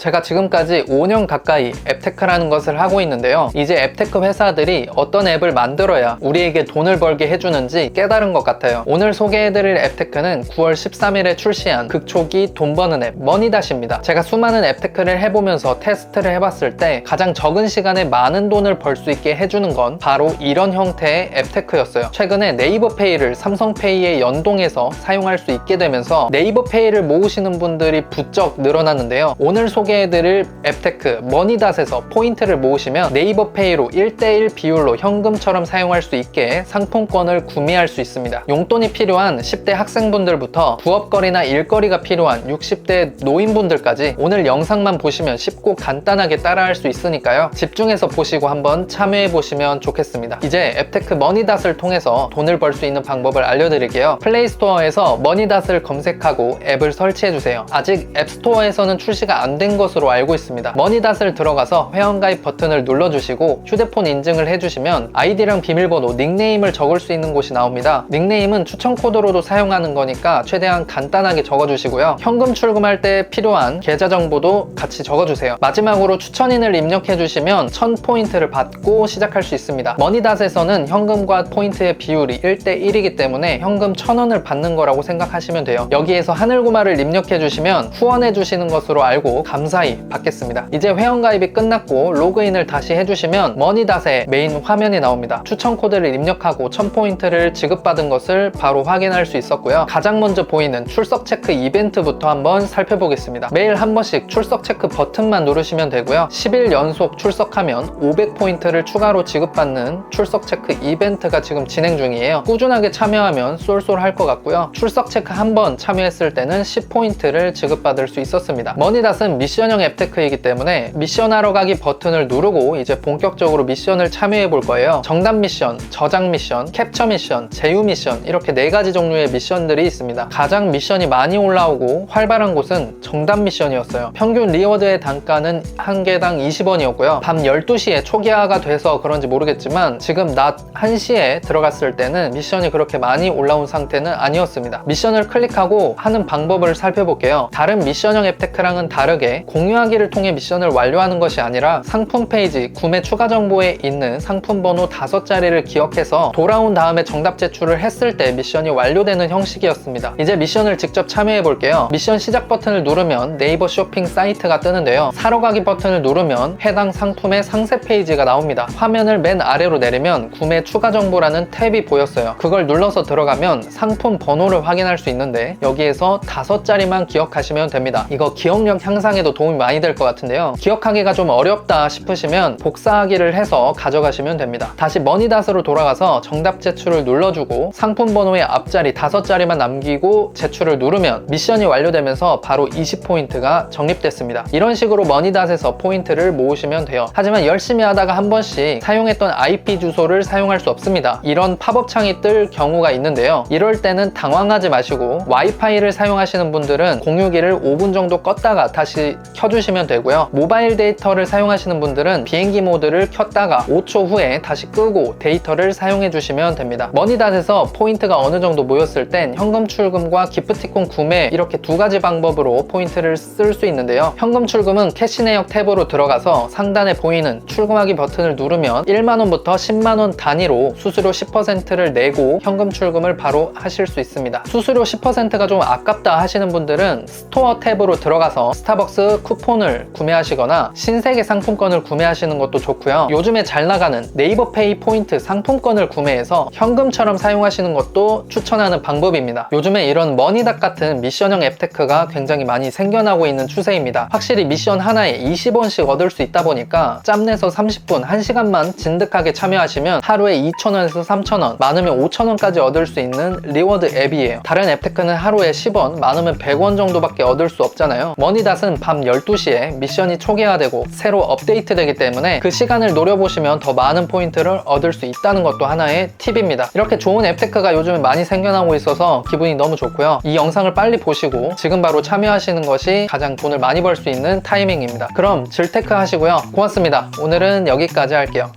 제가 지금까지 5년 가까이 앱테크라는 것을 하고 있는데요. 이제 앱테크 회사들이 어떤 앱을 만들어야 우리에게 돈을 벌게 해주는지 깨달은 것 같아요. 오늘 소개해드릴 앱테크는 9월 13일에 출시한 극초기 돈 버는 앱 머니닷입니다. 제가 수많은 앱테크를 해보면서 테스트를 해봤을 때 가장 적은 시간에 많은 돈을 벌 수 있게 해주는 건 바로 이런 형태의 앱테크였어요. 최근에 네이버페이를 삼성페이에 연동해서 사용할 수 있게 되면서 네이버페이를 모으시는 분들이 부쩍 늘어났는데요. 오늘 소개 해드릴 앱테크 머니닷에서 포인트를 모으시면 네이버페이로 1대1 비율로 현금처럼 사용할 수 있게 상품권을 구매할 수 있습니다. 용돈이 필요한 10대 학생분들부터 부업거리나 일거리가 필요한 60대 노인분들까지 오늘 영상만 보시면 쉽고 간단하게 따라할 수 있으니까요. 집중해서 보시고 한번 참여해 보시면 좋겠습니다. 이제 앱테크 머니닷을 통해서 돈을 벌 수 있는 방법을 알려드릴게요. 플레이스토어에서 머니닷을 검색하고 앱을 설치해 주세요. 아직 앱스토어에서는 출시가 안된 것으로 알고 있습니다. 머니닷을 들어가서 회원가입 버튼을 눌러주시고 휴대폰 인증을 해주시면 아이디랑 비밀번호, 닉네임을 적을 수 있는 곳이 나옵니다. 닉네임은 추천 코드로도 사용하는 거니까 최대한 간단하게 적어주시고요. 현금 출금할 때 필요한 계좌 정보도 같이 적어주세요. 마지막으로 추천인을 입력해주시면 1000포인트를 받고 시작할 수 있습니다. 머니닷에서는 현금과 포인트의 비율이 1대1이기 때문에 현금 1000원을 받는 거라고 생각하시면 돼요. 여기에서 하늘고마를 입력해주시면 후원해주시는 것으로 알고 감사 히 받겠습니다. 이제 회원가입이 끝났고 로그인을 다시 해주시면 머니닷의 메인 화면이 나옵니다. 추천 코드를 입력하고 1000포인트를 지급받은 것을 바로 확인할 수 있었고요. 가장 먼저 보이는 출석 체크 이벤트부터 한번 살펴보겠습니다. 매일 한 번씩 출석 체크 버튼만 누르시면 되고요. 10일 연속 출석하면 500포인트를 추가로 지급받는 출석 체크 이벤트가 지금 진행 중이에요. 꾸준하게 참여하면 쏠쏠할 것 같고요. 출석 체크 한 번 참여했을 때는 10포인트를 지급받을 수 있었습니다. 머니닷은 미션 형 앱테크이기 때문에 미션 하러 가기 버튼을 누르고 이제 본격적으로 미션을 참여해 볼 거예요. 정답 미션, 저장 미션, 캡처 미션, 제휴 미션 이렇게 네 가지 종류의 미션들이 있습니다. 가장 미션이 많이 올라오고 활발한 곳은 정답 미션이었어요. 평균 리워드의 단가는 한 개당 20원이었고요. 밤 12시에 초기화가 돼서 그런지 모르겠지만 지금 낮 1시에 들어갔을 때는 미션이 그렇게 많이 올라온 상태는 아니었습니다. 미션을 클릭하고 하는 방법을 살펴볼게요. 다른 미션형 앱테크랑은 다르게 공유하기를 통해 미션을 완료하는 것이 아니라 상품 페이지 구매 추가 정보에 있는 상품 번호 5자리를 기억해서 돌아온 다음에 정답 제출을 했을 때 미션이 완료되는 형식이었습니다. 이제 미션을 직접 참여해 볼게요. 미션 시작 버튼을 누르면 네이버 쇼핑 사이트가 뜨는데요. 사러 가기 버튼을 누르면 해당 상품의 상세 페이지가 나옵니다. 화면을 맨 아래로 내리면 구매 추가 정보라는 탭이 보였어요. 그걸 눌러서 들어가면 상품 번호를 확인할 수 있는데 여기에서 다섯 자리만 기억하시면 됩니다. 이거 기억력 향상에도 도움이 많이 될 것 같은데요. 기억하기가 좀 어렵다 싶으시면 복사하기를 해서 가져가시면 됩니다. 다시 머니닷으로 돌아가서 정답 제출을 눌러주고 상품 번호의 앞자리 다섯 자리만 남기고 제출을 누르면 미션이 완료되면서 바로 20포인트가 적립됐습니다. 이런 식으로 머니닷에서 포인트를 모으시면 돼요. 하지만 열심히 하다가 한 번씩 사용했던 IP 주소를 사용할 수 없습니다. 이런 팝업 창이 뜰 경우가 있는데요. 이럴 때는 당황하지 마시고 와이파이를 사용하시는 분들은 공유기를 5분 정도 껐다가 다시 켜주시면 되고요. 모바일 데이터를 사용하시는 분들은 비행기 모드를 켰다가 5초 후에 다시 끄고 데이터를 사용해 주시면 됩니다. 머니닷에서 포인트가 어느 정도 모였을 땐 현금 출금과 기프티콘 구매 이렇게 두 가지 방법으로 포인트를 쓸 수 있는데요. 현금 출금은 캐시 내역 탭으로 들어가서 상단에 보이는 출금하기 버튼을 누르면 1만원부터 10만원 단위로 수수료 10%를 내고 현금 출금을 바로 하실 수 있습니다. 수수료 10%가 좀 아깝다 하시는 분들은 스토어 탭으로 들어가서 스타벅스 쿠폰을 구매하시거나 신세계 상품권을 구매하시는 것도 좋고요. 요즘에 잘 나가는 네이버페이 포인트 상품권을 구매해서 현금처럼 사용하시는 것도 추천하는 방법입니다. 요즘에 이런 머니닷 같은 미션형 앱테크가 굉장히 많이 생겨나고 있는 추세입니다. 확실히 미션 하나에 20원씩 얻을 수 있다 보니까 짬내서 30분, 1시간만 진득하게 참여하시면 하루에 2,000원에서 3,000원, 많으면 5,000원까지 얻을 수 있는 리워드 앱이에요. 다른 앱테크는 하루에 10원, 많으면 100원 정도밖에 얻을 수 없잖아요. 머니닷은 밤 12시에 미션이 초기화되고 새로 업데이트되기 때문에 그 시간을 노려보시면 더 많은 포인트를 얻을 수 있다는 것도 하나의 팁입니다. 이렇게 좋은 앱테크가 요즘에 많이 생겨나고 있어서 기분이 너무 좋고요. 이 영상을 빨리 보시고 지금 바로 참여하시는 것이 가장 돈을 많이 벌 수 있는 타이밍입니다. 그럼 질테크 하시고요. 고맙습니다. 오늘은 여기까지 할게요.